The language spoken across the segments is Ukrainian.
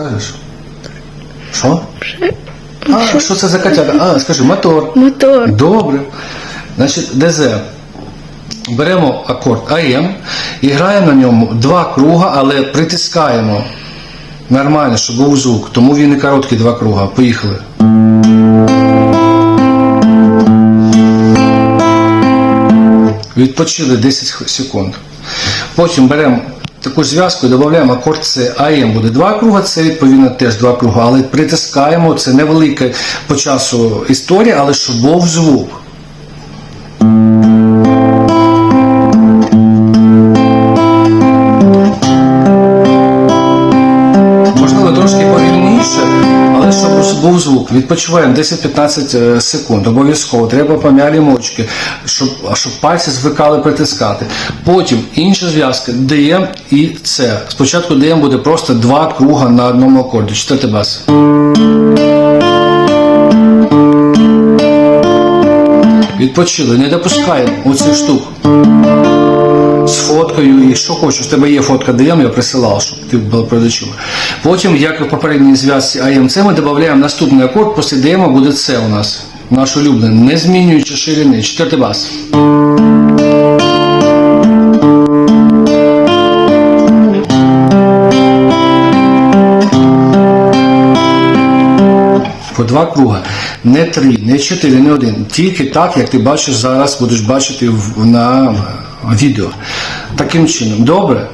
Скажеш? Що? А, що це за котяка? А, скажи, мотор. Мотор. Добре. Значить, ДЗ. Беремо акорд АМ і граємо на ньому два круга, але притискаємо нормально, щоб був звук. Тому він і короткий два круга. Поїхали. Відпочили 10 секунд. Потім беремо таку зв'язку і додаємо акорд С. АМ буде два круга, це відповідно теж два круга, але притискаємо, це невелика по часу історія, але щоб був звук. Був звук. Відпочиваємо 10-15 е, секунд. Обов'язково треба пом'ялі мочки, щоб, щоб пальці звикали притискати. Потім інші зв'язки ДМ і С. Спочатку ДМ буде просто два круга на одному акорді. Четвертий бас. Відпочили, не допускаємо оцих штук фоткою і що хочеш. У тебе є фотка ДМ, я присилав, щоб ти перед очима. Потім, як і в попередній зв'язці АМЦ, ми додаємо наступний акорд, після ДМ буде С у нас. Наш улюблений, не змінюючи ширини. Четвертий бас. По два круга. Не три, не чотири, не один. Тільки так, як ти бачиш зараз, будеш бачити на відео. Таким чином. Добре?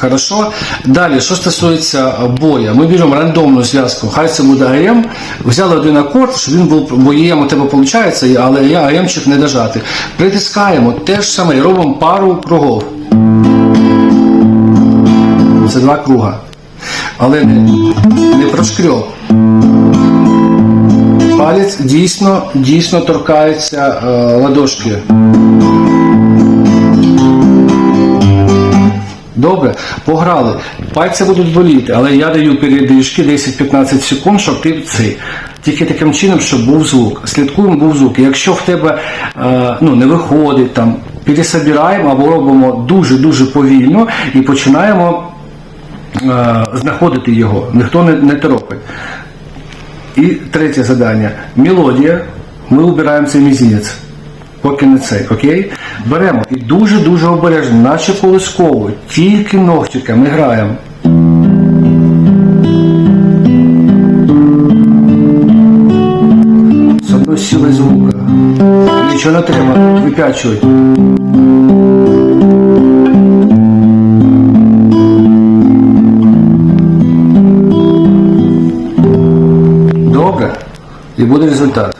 Хорошо. Далі, що стосується боя, ми беремо рандомну зв'язку, хай це буде АМ, взяли один акорд, щоб він був, бо ЄМ у тебе виходить, але я АМчик не дожати. Притискаємо те ж саме і робимо пару кругов. Це два круга. Але не, не прошкрьоб. Палець дійсно, дійсно торкається е, ладошки. Добре, пограли. Пальці будуть боліти, але я даю передишки 10-15 секунд, щоб ти цей. Тільки таким чином, щоб був звук. Слідкуємо, був звук. Якщо в тебе е, ну, не виходить, там, пересобираємо або робимо дуже-дуже повільно і починаємо е, знаходити його. Ніхто не, не торопить. І третє завдання. Мелодія. Ми обираємо цей мізинець. Поки не цей, окей? Беремо і дуже-дуже обережно, наче колисково, тільки ногтиками граємо. З одної сили звука. Нічого не треба випячувати. Добре. І буде результат.